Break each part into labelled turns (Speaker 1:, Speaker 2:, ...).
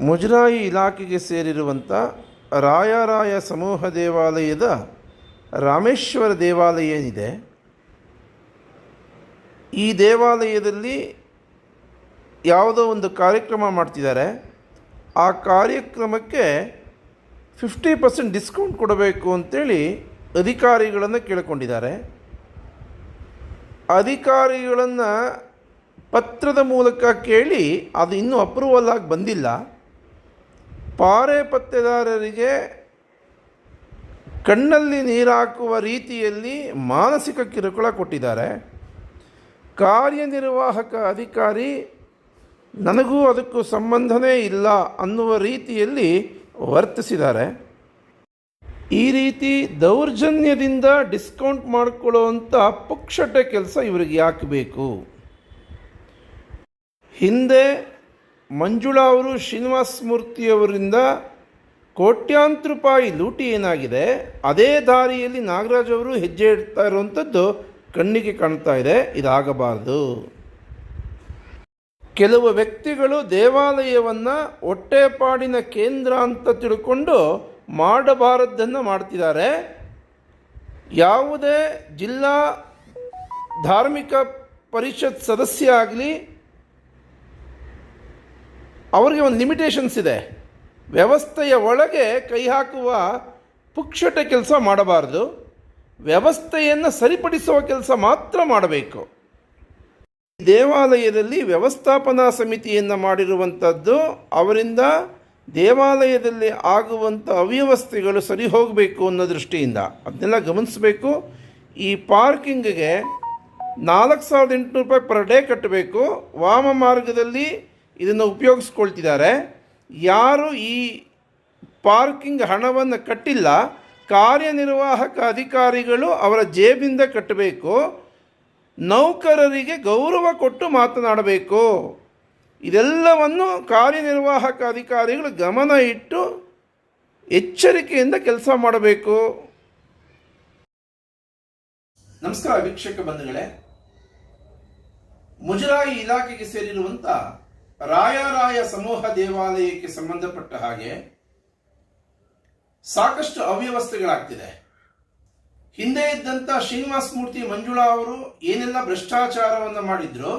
Speaker 1: ಮುಜರಾಯಿ ಇಲಾಖೆಗೆ ಸೇರಿರುವಂಥ ರಾಯರಾಯ ಸಮೂಹ ದೇವಾಲಯದ ರಾಮೇಶ್ವರ ದೇವಾಲಯ ಏನಿದೆ? ಈ ದೇವಾಲಯದಲ್ಲಿ ಯಾವುದೋ ಒಂದು ಕಾರ್ಯಕ್ರಮ ಮಾಡ್ತಿದ್ದಾರೆ. ಆ ಕಾರ್ಯಕ್ರಮಕ್ಕೆ ಫಿಫ್ಟಿ ಪರ್ಸೆಂಟ್ ಡಿಸ್ಕೌಂಟ್ ಕೊಡಬೇಕು ಅಂತೇಳಿ ಅಧಿಕಾರಿಗಳನ್ನು ಕೇಳಿಕೊಂಡಿದ್ದಾರೆ. ಅಧಿಕಾರಿಗಳನ್ನು ಪತ್ರದ ಮೂಲಕ ಕೇಳಿ ಅದು ಇನ್ನೂ ಅಪ್ರೂವಲ್ ಆಗಿ ಬಂದಿಲ್ಲ. ಪಾರೆ ಪತ್ತೆದಾರರಿಗೆ ಕಣ್ಣಲ್ಲಿ ನೀರಾಕುವ ರೀತಿಯಲ್ಲಿ ಮಾನಸಿಕ ಕಿರುಕುಳ ಕೊಟ್ಟಿದ್ದಾರೆ. ಕಾರ್ಯನಿರ್ವಾಹಕ ಅಧಿಕಾರಿ, ನನಗೂ ಅದಕ್ಕೂ ಸಂಬಂಧನೇ ಇಲ್ಲ ಅನ್ನುವ ರೀತಿಯಲ್ಲಿ ವರ್ತಿಸಿದ್ದಾರೆ. ಈ ರೀತಿ ದೌರ್ಜನ್ಯದಿಂದ ಡಿಸ್ಕೌಂಟ್ ಮಾಡಿಕೊಳ್ಳುವಂಥ ಪುಕ್ಷಟೆ ಕೆಲಸ ಇವರಿಗೆ ಯಾಕೆ ಬೇಕು? ಹಿಂದೆ ಮಂಜುಳಾ ಅವರು ಶ್ರೀನಿವಾಸ ಮೂರ್ತಿಯವರಿಂದ ಕೋಟ್ಯಾಂತರ ರೂಪಾಯಿ ಲೂಟಿ ಏನಾಗಿದೆ? ಅದೇ ದಾರಿಯಲ್ಲಿ ನಾಗರಾಜ್ ಅವರು ಹೆಜ್ಜೆ ಇಡ್ತಾ ಇರುವಂಥದ್ದು ಕಣ್ಣಿಗೆ ಕಾಣ್ತಾ ಇದೆ. ಇದಾಗಬಾರದು. ಕೆಲವು ವ್ಯಕ್ತಿಗಳು ದೇವಾಲಯವನ್ನು ಹೊಟ್ಟೆಪಾಡಿನ ಕೇಂದ್ರ ಅಂತ ತಿಳ್ಕೊಂಡು ಮಾಡಬಾರದ್ದನ್ನು ಮಾಡ್ತಿದ್ದಾರೆ. ಯಾವುದೇ ಜಿಲ್ಲಾ ಧಾರ್ಮಿಕ ಪರಿಷತ್ ಸದಸ್ಯ ಆಗಲಿ ಅವರಿಗೆ ಒಂದು ಲಿಮಿಟೇಷನ್ಸ್ ಇದೆ. ವ್ಯವಸ್ಥೆಯ ಒಳಗೆ ಕೈ ಹಾಕುವ ಪುಕ್ಷಟ ಕೆಲಸ ಮಾಡಬಾರ್ದು. ವ್ಯವಸ್ಥೆಯನ್ನು ಸರಿಪಡಿಸುವ ಕೆಲಸ ಮಾತ್ರ ಮಾಡಬೇಕು. ದೇವಾಲಯದಲ್ಲಿ ವ್ಯವಸ್ಥಾಪನಾ ಸಮಿತಿಯನ್ನು ಮಾಡಿರುವಂಥದ್ದು ಅವರಿಂದ ದೇವಾಲಯದಲ್ಲಿ ಆಗುವಂಥ ಅವ್ಯವಸ್ಥೆಗಳು ಸರಿ ಹೋಗಬೇಕು ಅನ್ನೋ ದೃಷ್ಟಿಯಿಂದ. ಅದನ್ನೆಲ್ಲ ಗಮನಿಸಬೇಕು. ಈ ಪಾರ್ಕಿಂಗ್ಗೆ ನಾಲ್ಕು ಸಾವಿರದ ಎಂಟುನೂರು ರೂಪಾಯಿ ಪರ್ ಡೇ ಕಟ್ಟಬೇಕು. ವಾಮ ಮಾರ್ಗದಲ್ಲಿ ಇದನ್ನು ಉಪಯೋಗಿಸ್ಕೊಳ್ತಿದ್ದಾರೆ. ಯಾರು ಈ ಪಾರ್ಕಿಂಗ್ ಹಣವನ್ನು ಕಟ್ಟಿಲ್ಲ, ಕಾರ್ಯನಿರ್ವಾಹಕ ಅಧಿಕಾರಿಗಳು ಅವರ ಜೇಬಿಂದ ಕಟ್ಟಬೇಕು, ನೌಕರರಿಗೆ ಗೌರವ ಕೊಟ್ಟು ಮಾತನಾಡಬೇಕು. ಇದೆಲ್ಲವನ್ನು ಕಾರ್ಯನಿರ್ವಾಹಕ ಅಧಿಕಾರಿಗಳು ಗಮನ ಇಟ್ಟು ಎಚ್ಚರಿಕೆಯಿಂದ ಕೆಲಸ ಮಾಡಬೇಕು. ನಮಸ್ಕಾರ ವೀಕ್ಷಕ ಬಂಧುಗಳೇ. ಮುಜರಾಯಿ ಇಲಾಖೆಗೆ ಸೇರಿರುವಂಥ ರಾಯರಾಯ ಸಮೂಹ ದೇವಾಲಯಕ್ಕೆ ಸಂಬಂಧಪಟ್ಟ ಹಾಗೆ ಸಾಕಷ್ಟು ಅವ್ಯವಸ್ಥೆಗಳಾಗ್ತಿದೆ. ಹಿಂದೆ ಇದ್ದಂಥ ಶ್ರೀನಿವಾಸ ಮೂರ್ತಿ ಮಂಜುಳಾ ಅವರು ಏನೆಲ್ಲ ಭ್ರಷ್ಟಾಚಾರವನ್ನು ಮಾಡಿದ್ರು,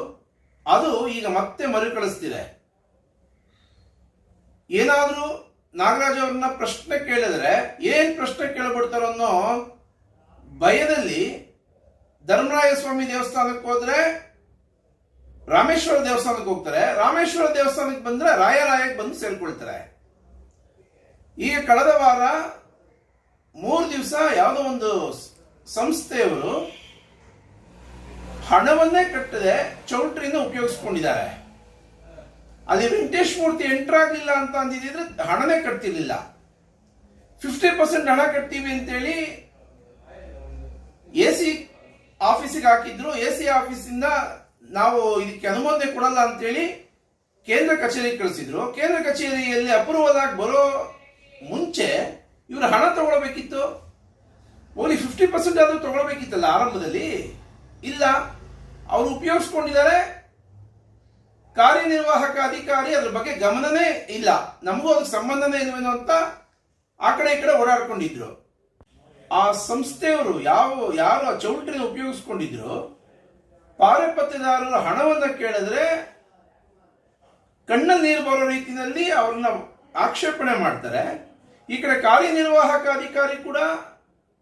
Speaker 1: ಅದು ಈಗ ಮತ್ತೆ ಮರುಕಳಿಸ್ತಿದೆ. ಏನಾದರೂ ನಾಗರಾಜ್ ಅವ್ರನ್ನ ಪ್ರಶ್ನೆ ಕೇಳಿದ್ರೆ ಏನ್ ಪ್ರಶ್ನೆ ಕೇಳಬಿಡ್ತಾರೋ ಅನ್ನೋ ಭಯದಲ್ಲಿ ಧರ್ಮರಾಯ ಸ್ವಾಮಿ ದೇವಸ್ಥಾನಕ್ಕೆ ಹೋದ್ರೆ ರಾಮೇಶ್ವರ ದೇವಸ್ಥಾನಕ್ಕೆ ಹೋಗ್ತಾರೆ. ರಾಮೇಶ್ವರ ದೇವಸ್ಥಾನಕ್ಕೆ ಬಂದ್ರೆ ರಾಯರಾಯಕ್ಕೆ ಬಂದು ಸೇರ್ಕೊಳ್ತಾರೆ. ಈಗ ಕಳೆದ ವಾರ ಮೂರು ದಿವಸ ಯಾವುದೋ ಒಂದು ಸಂಸ್ಥೆಯವರು ಹಣವನ್ನೇ ಕಟ್ಟದೆ ಚೌಲ್ಟ್ರಿನ ಉಪಯೋಗಿಸ್ಕೊಂಡಿದ್ದಾರೆ. ಅಲ್ಲಿ ವೆಂಕಟೇಶ್ ಮೂರ್ತಿ ಎಂಟರ್ ಆಗಲಿಲ್ಲ ಅಂತ ಅಂದಿದ್ರೆ ಹಣನೇ ಕಟ್ತಿರ್ಲಿಲ್ಲ. ಫಿಫ್ಟಿ ಪರ್ಸೆಂಟ್ ಹಣ ಕಟ್ತೀವಿ ಅಂತೇಳಿ ಎ ಸಿ ಆಫೀಸಿಗೆ ಹಾಕಿದ್ರು. ಎ ಸಿ ಆಫೀಸಿಂದ ನಾವು ಇದಕ್ಕೆ ಅನುಮೋದನೆ ಕೊಡಲ್ಲ ಅಂತೇಳಿ ಕೇಂದ್ರ ಕಚೇರಿಗೆ ಕಳಿಸಿದ್ರು. ಕೇಂದ್ರ ಕಚೇರಿಯಲ್ಲಿ ಅಪ್ರೂವಲ್ ಆಗಿ ಬರೋ ಮುಂಚೆ ಇವರು ಹಣ ತಗೊಳ್ಬೇಕಿತ್ತು. ಓನ್ಲಿ ಫಿಫ್ಟಿ ಪರ್ಸೆಂಟ್ ಆದರೂ ತಗೊಳ್ಬೇಕಿತ್ತಲ್ಲ ಆರಂಭದಲ್ಲಿ. ಇಲ್ಲ, ಅವರು ಉಪಯೋಗಿಸ್ಕೊಂಡಿದ್ದಾರೆ. ಕಾರ್ಯನಿರ್ವಾಹಕ ಅಧಿಕಾರಿ ಅದ್ರ ಬಗ್ಗೆ ಗಮನನೇ ಇಲ್ಲ. ನಮಗೂ ಅದಕ್ಕೆ ಸಂಬಂಧನೇ ಇಲ್ವೇನೋ ಅಂತ ಆ ಕಡೆ ಈ ಕಡೆ ಓಡಾಡ್ಕೊಂಡಿದ್ರು. ಆ ಸಂಸ್ಥೆಯವರು ಯಾವ, ಯಾರು ಆ ಚೌಲ್ಟ್ರಿನ ಉಪಯೋಗಿಸ್ಕೊಂಡಿದ್ರು ಪಾರಪತ್ಯದಾರರು ಹಣವನ್ನು ಕೇಳಿದ್ರೆ ಕಣ್ಣ ನೀರು ಬರೋ ರೀತಿಯಲ್ಲಿ ಅವ್ರನ್ನ ಆಕ್ಷೇಪಣೆ ಮಾಡ್ತಾರೆ. ಈ ಕಡೆ ಕಾರ್ಯನಿರ್ವಾಹಕ ಅಧಿಕಾರಿ ಕೂಡ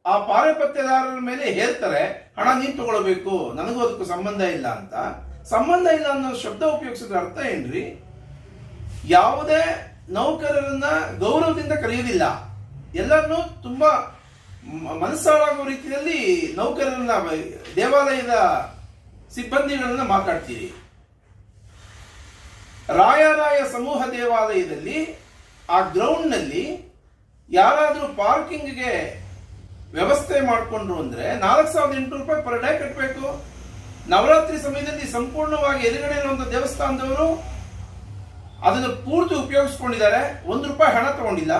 Speaker 1: ಆ ಪಾರಪತ್ಯದಾರರ ಮೇಲೆ ಹೇರ್ತಾರೆ, ಹಣ ನೀನು ತಗೊಳ್ಬೇಕು, ನನಗೂ ಅದಕ್ಕೂ ಸಂಬಂಧ ಇಲ್ಲ ಅಂತ. ಸಂಬಂಧ ಇಲ್ಲ ಅನ್ನೋ ಶಬ್ದ ಉಪಯೋಗಿಸಿದ ಅರ್ಥ ಏನ್ರಿ? ಯಾವುದೇ ನೌಕರರನ್ನ ಗೌರವದಿಂದ ಕರೆಯುವುದಿಲ್ಲ. ಎಲ್ಲರನ್ನೂ ತುಂಬಾ ಮನಸ್ಸಾಳಾಗುವ ರೀತಿಯಲ್ಲಿ ನೌಕರರನ್ನ, ದೇವಾಲಯದ ಸಿಬ್ಬಂದಿಗಳನ್ನ ಮಾತಾಡ್ತೀರಿ. ರಾಯರಾಯ ಸಮೂಹ ದೇವಾಲಯದಲ್ಲಿ, ಆ ಗ್ರೌಂಡ್ನಲ್ಲಿ ಯಾರಾದರೂ ಪಾರ್ಕಿಂಗ್ಗೆ ವ್ಯವಸ್ಥೆ ಮಾಡಿಕೊಂಡ್ರು ಅಂದ್ರೆ ನಾಲ್ಕು ಸಾವಿರದ ಎಂಟುನೂರು ರೂಪಾಯಿ ಪರ್ ಡೇ ಕಟ್ಟಬೇಕು ನವರಾತ್ರಿ ಸಮಯದಲ್ಲಿ ಸಂಪೂರ್ಣವಾಗಿ ಎದುರುಗಡೆ ಇರುವಂತಹ ದೇವಸ್ಥಾನದವರು ಅದನ್ನು ಪೂರ್ತಿ ಉಪಯೋಗಿಸ್ಕೊಂಡಿದ್ದಾರೆ. ಒಂದು ರೂಪಾಯಿ ಹಣ ತಗೊಂಡಿಲ್ಲ.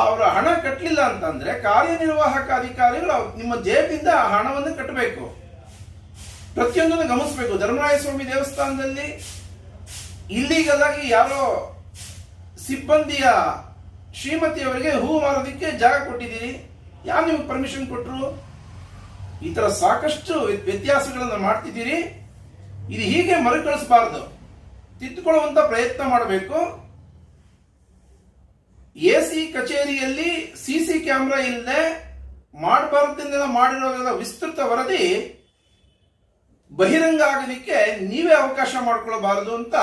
Speaker 1: ಅವರ ಹಣ ಕಟ್ಟಲಿಲ್ಲ ಅಂತಂದ್ರೆ ಕಾರ್ಯನಿರ್ವಾಹಕ ಅಧಿಕಾರಿಗಳು ನಿಮ್ಮ ಜೇಬಿಂದ ಆ ಹಣವನ್ನು ಕಟ್ಟಬೇಕು ಪ್ರತಿಯೊಂದನ್ನು ಗಮನಿಸಬೇಕು. ಧರ್ಮರಾಯ ಸ್ವಾಮಿ ದೇವಸ್ಥಾನದಲ್ಲಿ ಇಲ್ಲಿಗಲ್ ಆಗಿ ಯಾರೋ ಸಿಬ್ಬಂದಿಯ ಶ್ರೀಮತಿಯವರಿಗೆ ಹೂ ಮಾರೋದಕ್ಕೆ ಜಾಗ ಕೊಟ್ಟಿದ್ದೀರಿ. ಯಾರು ನಿಮಗೆ ಪರ್ಮಿಷನ್ ಕೊಟ್ಟರು ಈ ಥರ ಸಾಕಷ್ಟು ವ್ಯತ್ಯಾಸಗಳನ್ನು ಮಾಡ್ತಿದ್ದೀರಿ. ಇದು ಹೀಗೆ ಮರುಕಳಿಸಬಾರದು. ತಿದ್ದುಕೊಳ್ಳುವಂತ ಪ್ರಯತ್ನ ಮಾಡಬೇಕು. ಎ ಸಿ ಕಚೇರಿಯಲ್ಲಿ ಸಿ ಸಿ ಕ್ಯಾಮ್ರಾ ಇಲ್ಲದೆ ಮಾಡಬಾರ್ದನ್ನೆಲ್ಲ ಮಾಡಿರೋದೆಲ್ಲ ವಿಸ್ತೃತ ವರದಿ ಬಹಿರಂಗ ಆಗಲಿಕ್ಕೆ ನೀವೇ ಅವಕಾಶ ಮಾಡಿಕೊಳ್ಳಬಾರದು ಅಂತ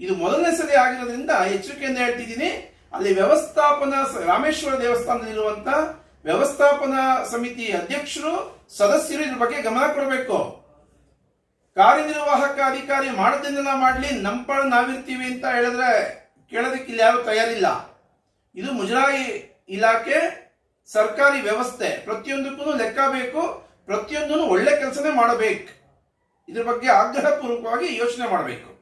Speaker 1: ಇದು ಮೊದಲನೇ ಸರಿ ಆಗಿರೋದ್ರಿಂದ ಎಚ್ಚರಿಕೆಯಿಂದ ಹೇಳ್ತಿದ್ದೀನಿ. ಅಲ್ಲಿ ವ್ಯವಸ್ಥಾಪನಾ ರಾಮೇಶ್ವರ ದೇವಸ್ಥಾನದಲ್ಲಿರುವಂತ ವ್ಯವಸ್ಥಾಪನಾ ಸಮಿತಿ ಅಧ್ಯಕ್ಷರು, ಸದಸ್ಯರು ಇದ್ರ ಬಗ್ಗೆ ಗಮನ ಕೊಡಬೇಕು. ಕಾರ್ಯನಿರ್ವಾಹಕ ಅಧಿಕಾರಿ ಮಾಡೋದನ್ನೆಲ್ಲ ಮಾಡಲಿ ನಮ್ಮ ನಾವಿರ್ತೀವಿ ಅಂತ ಹೇಳಿದ್ರೆ ಕೇಳೋದಕ್ಕೆ ಇಲ್ಲಿ ಯಾರು ತಯಾರಿಲ್ಲ. ಇದು ಮುಜರಾಯಿ ಇಲಾಖೆ ಸರ್ಕಾರಿ ವ್ಯವಸ್ಥೆ. ಪ್ರತಿಯೊಂದಕ್ಕೂ ಲೆಕ್ಕ ಬೇಕು, ಪ್ರತಿಯೊಂದನ್ನು ಒಳ್ಳೆ ಕೆಲಸನೇ ಮಾಡಬೇಕು. ಇದ್ರ ಬಗ್ಗೆ ಆಗ್ರಹಪೂರ್ವಕವಾಗಿ ಯೋಚನೆ ಮಾಡಬೇಕು.